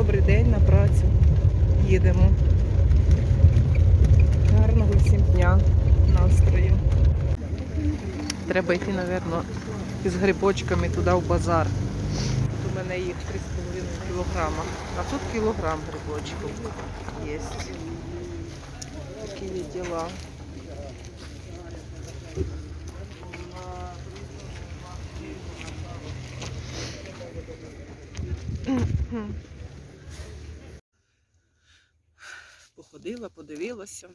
Добрий день на працю. Їдемо. Гарного всім дня, настрою. Треба йти, мабуть, із грибочками туди в базар. Тут у мене їх 3,5 кілограма. А тут кілограм грибочків є. Такі є діла. Походила, подивилася.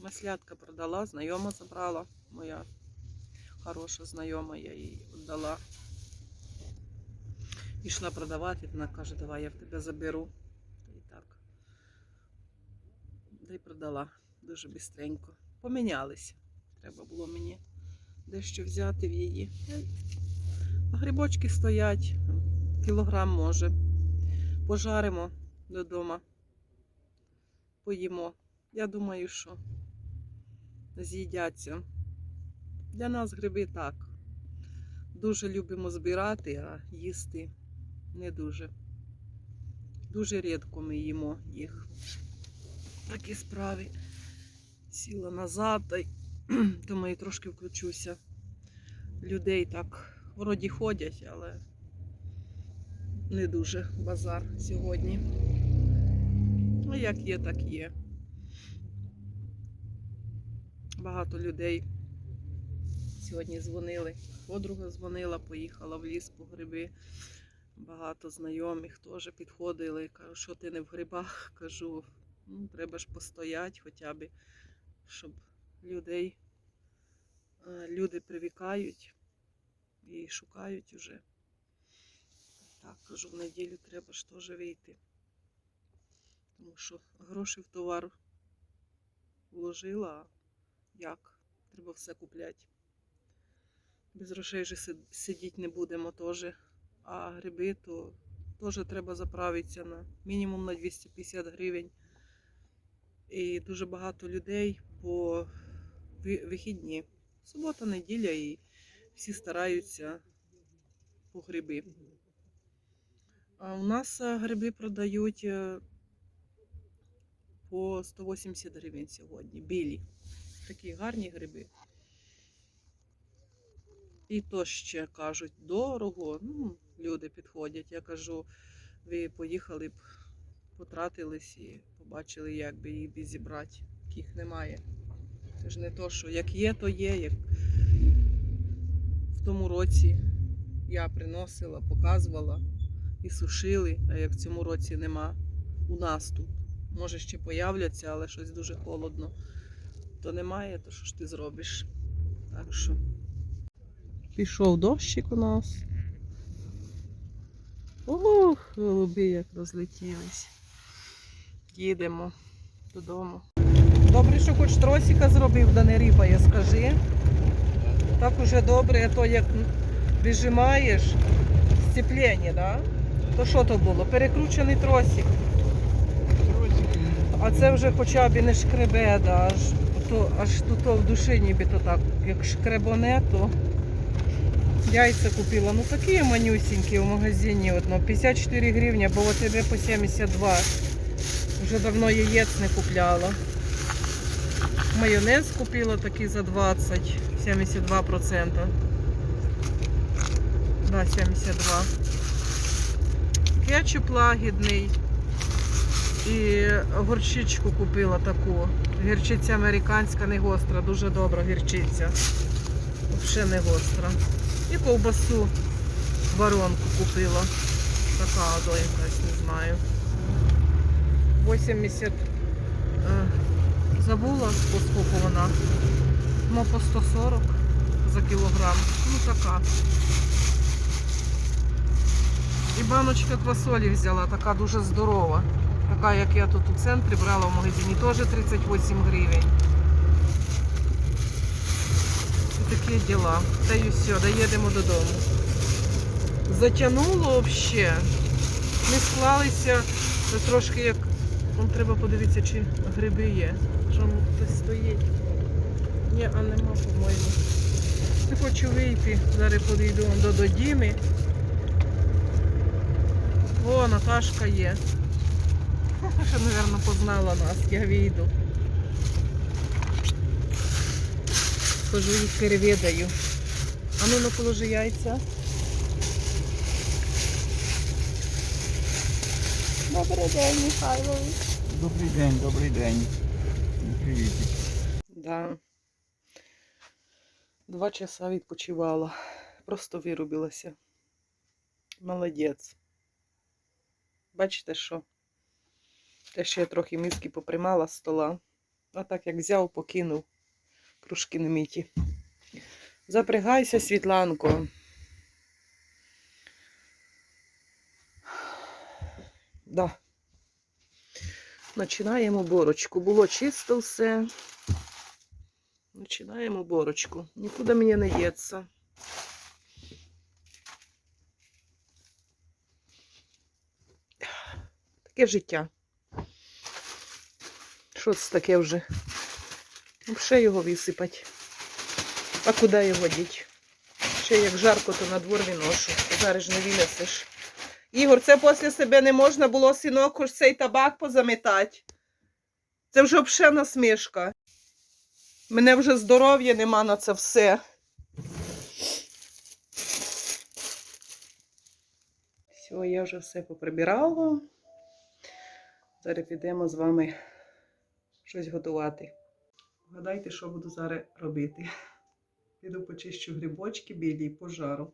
Маслятка продала, знайома забрала. Моя хороша знайома, я їй віддала. Пішла продавати, вона каже, давай я в тебе заберу. І так. Да й продала дуже бистренько. Помінялися. Треба було мені дещо взяти в її. А грибочки стоять, кілограм може. Пожаримо додому. Поїмо. Я думаю, що з'їдяться. Для нас гриби так. Дуже любимо збирати, а їсти не дуже. Дуже рідко ми їмо їх. Такі справи. Сіла назад, та думаю, трошки включуся. Людей так вроді ходять, але не дуже базар сьогодні. Ну, як є, так є. Багато людей сьогодні дзвонили. Подруга дзвонила, поїхала в ліс по гриби. Багато знайомих теж підходили. Кажу, що ти не в грибах? Кажу, ну, треба ж постояти хоча б, щоб людей, е, люди привікають і шукають уже. Так, кажу, в неділю треба ж теж вийти. Тому що гроші в товар вложила, а як? Треба все купляти. Без грошей же сидіти не будемо теж. А гриби то теж треба заправитися на мінімум на 250 гривень. І дуже багато людей по вихідні. Субота, неділя і всі стараються по гриби. А у нас е, гриби продають е, по 180 гривень сьогодні. Білі. Такі гарні гриби. І то ще кажуть, дорого. Ну, люди підходять. Я кажу, ви поїхали б, потратились і побачили, як би їх зібрати. Таких немає. Це ж не то, що як є, то є. Як в тому році я приносила, показувала і сушили, а як в цьому році нема у нас тут. Може ще появляться, але щось дуже холодно. То немає, то що ж ти зробиш? Так що пішов дощик у нас. Ох, голуби як розлетілись. Їдемо додому. Добре, що хоч тросика зробив, да не рипає, скажи. Так уже добре, а то як вижимаєш сцеплення, да? То що то було? Перекручений тросик. А це вже хоча б і не шкребе, да, аж, то, аж тут в душі ніби то так, як шкребоне, то яйця купила. Ну такі манюсінькі в магазині одно. 54 гривні, бо от тебе по 72. Вже давно яєць не купляла. Майонез купила такий за 20, 72%. Да, 72. Кетчуп лагідний. І горчичку купила таку. Гірчиця американська не гостра, дуже добра гірчиця. Взагалі не гостра. І ковбасу воронку купила. Така ото якась, не знаю. 80 е, забула, по вона. Ну, по 140 за кілограм. Ну така. І баночка квасолі взяла, така дуже здорова. Така, як я тут у центрі брала в магазині, теж 38 гривень. І такі діла. Та й все, доїдемо додому. Затягнуло взагалі. Не склалися. Це трошки як. Вон треба подивитися, чи гриби є. Що хтось стоїть. Ні, а нема, по-моєму. Не хочу вийти. Зараз подійду до, до Діми. О, Наташка є. Ще, мабуть, познала нас, я вийду. Схожу їх перевідаю. А ну ну положи яйця. Добрий день, Михайлович. Добрий день, добрий день. Привіт. Да. Два часа відпочивала. Просто вирубилася. Молодець. Бачите, що? Те, що я трохи миски поприймала з стола. А так як взяв, покинув кружки не миті. Запрягайся, Світланко. Да. Починаємо борочку. Було чисто все. Починаємо борочку. Нікуди мені не діться. Таке життя. Що це таке вже? Ну, ще його висипать. А куди його діть? Ще як жарко, то на двор виношу. Зараз не винесеш. Ігор, це після себе не можна було синок ось цей табак позамітати. Це вже взагалі насмішка. Мене вже здоров'я нема на це все. Все, я вже все поприбирала. Зараз підемо з вами щось готувати. Вгадайте, що буду зараз робити. Піду почищу грибочки білі пожару.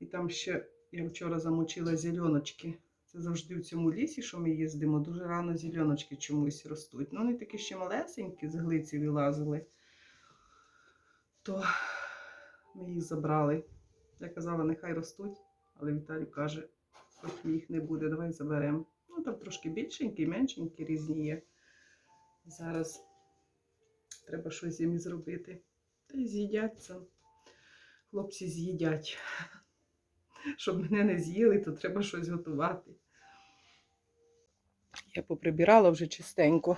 І там ще я вчора замочила зеленочки. Це завжди в цьому лісі, що ми їздимо, дуже рано зеленочки чомусь ростуть. Ну, вони такі ще малесенькі, з глиці вилазили. То ми їх забрали. Я казала, нехай ростуть, але Віталій каже, хоч їх не буде, давай заберемо. Ну, там трошки більшенькі, меншенькі, різні є. Зараз треба щось їм зробити. Та й з'їдять це. Хлопці з'їдять. Щоб мене не з'їли, то треба щось готувати. Я поприбирала вже чистенько.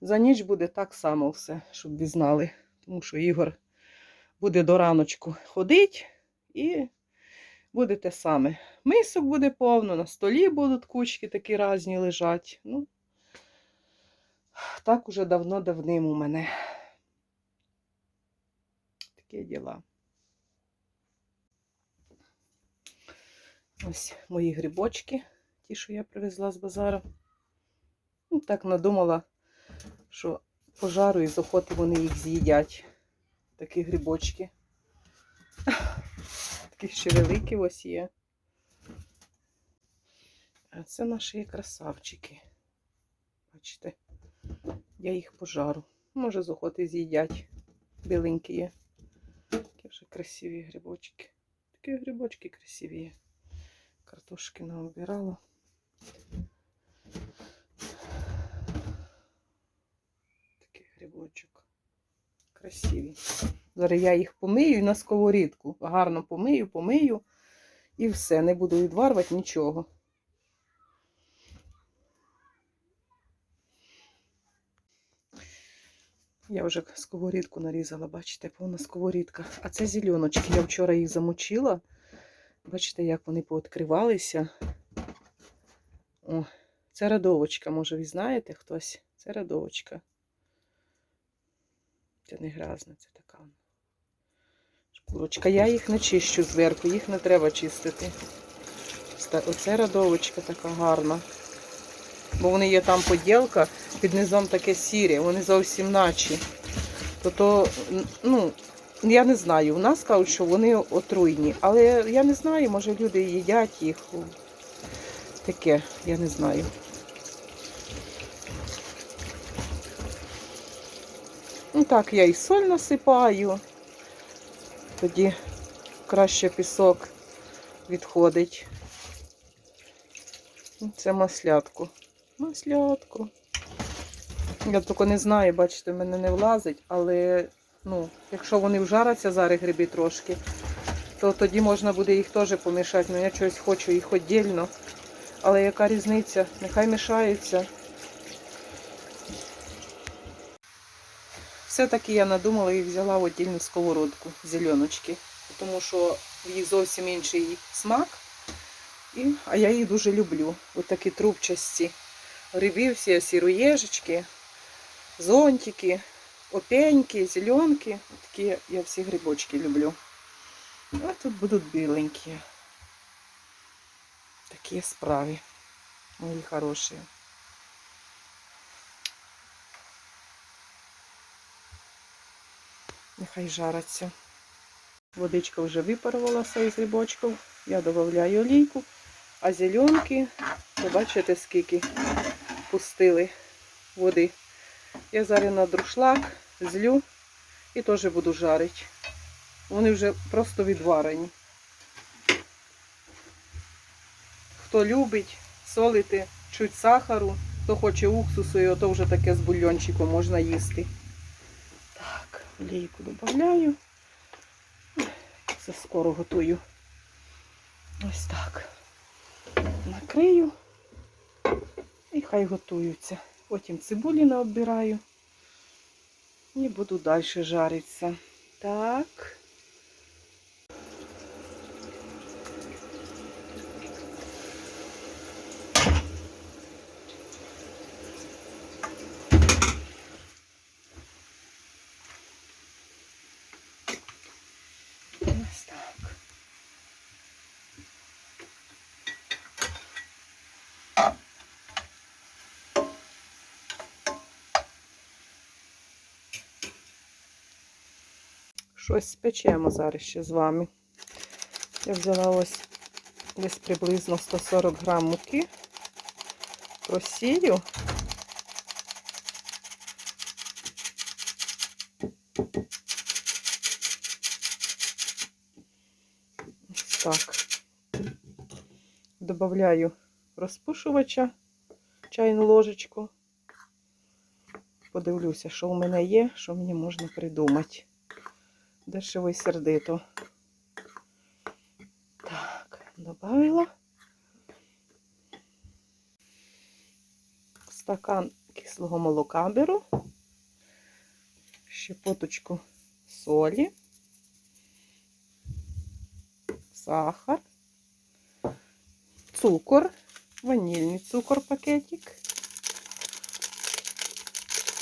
За ніч буде так само все, щоб ви знали. Тому що Ігор буде до раночку ходить і буде те саме. Мисок буде повно, на столі будуть кучки такі різні лежать. Ну, так уже давно-давним у мене. Такі діла. Ось мої грибочки, ті, що я привезла з базару. Ну, так надумала, що пожару і з охоти вони їх з'їдять. Такі грибочки. Такі ще великі ось є. А це наші красавчики. Бачите, я їх пожару. Може, з охоти з'їдять. Біленькі є. Такі вже красиві грибочки. Такі грибочки красиві є. Картошки наобирала. Такий грибочок. Красиві. Зараз я їх помию на сковорідку. Гарно помию, помию і все. Не буду відварювати нічого. Я вже сковорідку нарізала, бачите, повна сковорідка. А це зеленочки. Я вчора їх замочила. Бачите, як вони пооткривалися. О, це радовочка, може, ви знаєте хтось? Це радовочка. Це не грязна, це така. Шкурочка. Я їх не чищу зверху, їх не треба чистити. Оце радовочка така гарна. Бо вони є там поділка, під низом таке сіре, вони зовсім начі. То то, ну, я не знаю. У нас кажуть, що вони отруйні. Але я не знаю, може люди їдять їх. Таке, я не знаю. Ну так, я і соль насипаю. Тоді краще пісок відходить. Це маслятку. Маслятку. Я тільки не знаю, бачите, в мене не влазить, але ну, якщо вони вжаряться зараз гриби трошки, то тоді можна буде їх теж помішати. Ну я щось хочу їх віддільно. Але яка різниця? Нехай мішаються. Все-таки я надумала і взяла в віддільну сковородку зеленочки, тому що в їх зовсім інший смак. І, а я їх дуже люблю. Ось такі трубчасті. Гриби всі сіроєжечки, зонтики, опеньки, зеленки. Такі я всі грибочки люблю. А тут будуть біленькі. Такі справи. Мої хороші. Нехай жараться. Водичка вже випарувалася із грибочків. Я додаю олійку. А зеленки, побачите, скільки пустили води. Я зараз на друшлак злю і теж буду жарити. Вони вже просто відварені. Хто любить солити чуть сахару, хто хоче уксусу, і ото вже таке з бульончиком можна їсти. Так, олійку додаю. Це скоро готую. Ось так. Накрию і хай готуються. Потім цибулі наоббираю і буду далі жаритися. Так. Щось спечемо зараз ще з вами. Я взяла ось десь приблизно 140 грам муки. Просію. Ось так. Добавляю розпушувача, чайну ложечку. Подивлюся, що у мене є, що мені можна придумати. Дешево і сердито. Так, добавила. Стакан кислого молока беру. Щепоточку солі. Сахар. Цукор. Ванільний цукор пакетик.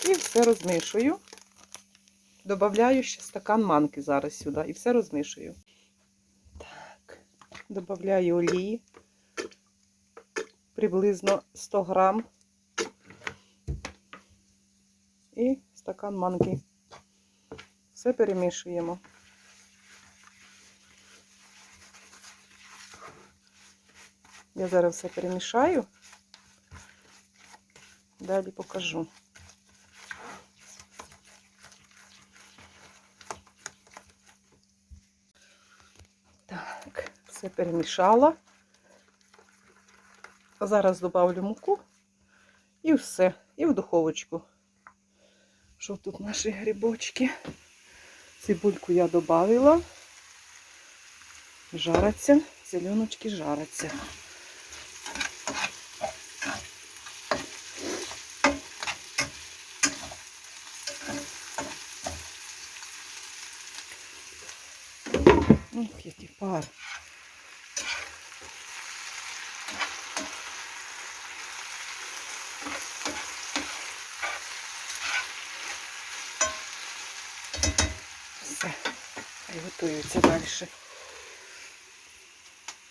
І все розмішую. Добавляю ще стакан манки зараз сюди і все розмішую. Так, добавляю олії. Приблизно 100 грам. І стакан манки. Все перемішуємо. Я зараз все перемішаю. Далі покажу. Так, все перемішала. Зараз добавлю муку і все. І в духовочку. Що тут наші грибочки? Цибульку я додавила. Жараться, зеленочки жаряться. Ух, який пар. Все, хай готується далі.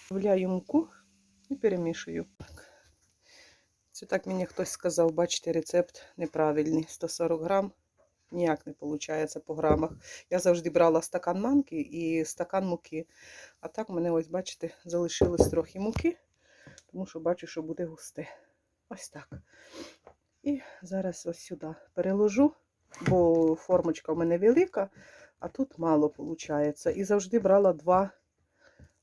Вляю муку і перемішую. Це так мені хтось сказав, бачите, рецепт неправильний. 140 грам. Ніяк не виходить по грамах. Я завжди брала стакан манки і стакан муки. А так в мене, ось, бачите, залишилось трохи муки, тому що бачу, що буде густе. Ось так. І зараз ось сюди переложу, бо формочка в мене велика, а тут мало виходить. І завжди брала два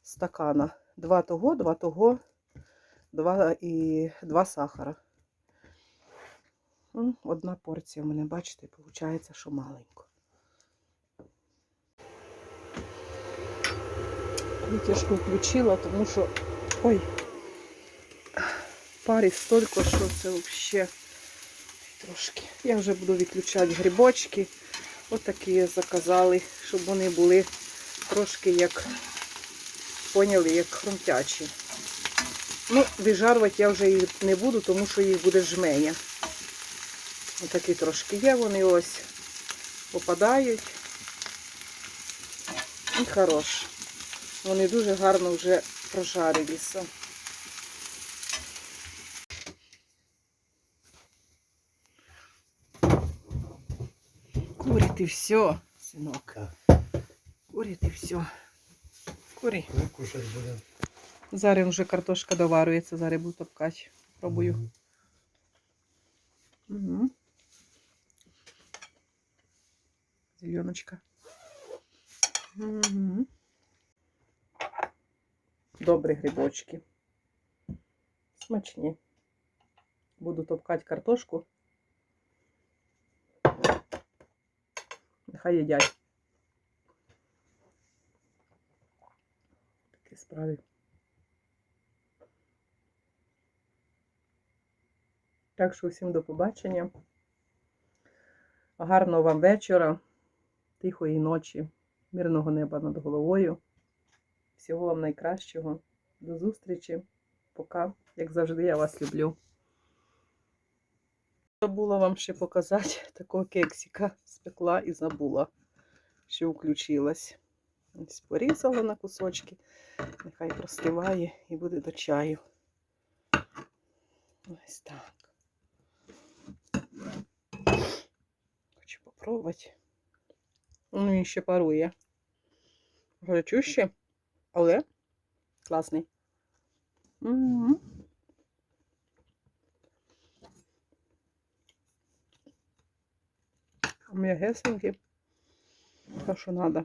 стакана. Два того, два того, два і два сахара. Одна порція в мене, бачите, виходить, що маленько. Витяжку включила, тому що. Ой, парі стільки, що це взагалі трошки. Я вже буду відключати грибочки. Отакі заказали, щоб вони були трошки як, поняли, як хрумтячі. Ну, віджарувати я вже їх не буду, тому що їх буде жменя. Отакі трошки є, вони ось попадають. І хорош. Вони дуже гарно вже прожарилися. Курить і все, синок. Курить і все. Курі. Ми кушать будемо. Зараз вже картошка доварюється, зараз буду топкати. Пробую. Угу. Зеленочка. Угу. Добрі грибочки. Смачні. Буду топкати картошку. Нехай їдять. Такі справи. Так що всім до побачення. Гарного вам вечора, тихої ночі, мирного неба над головою. Всього вам найкращого. До зустрічі. Пока. Як завжди, я вас люблю. Забула вам ще показати такого кексика. Спекла і забула, що включилась. Ось порізала на кусочки. Нехай простиває і буде до чаю. Ось так. Хочу попробувати. Ну, він ще парує. Гарячуще, але класний. Угу. М'ягесенький. Та що треба.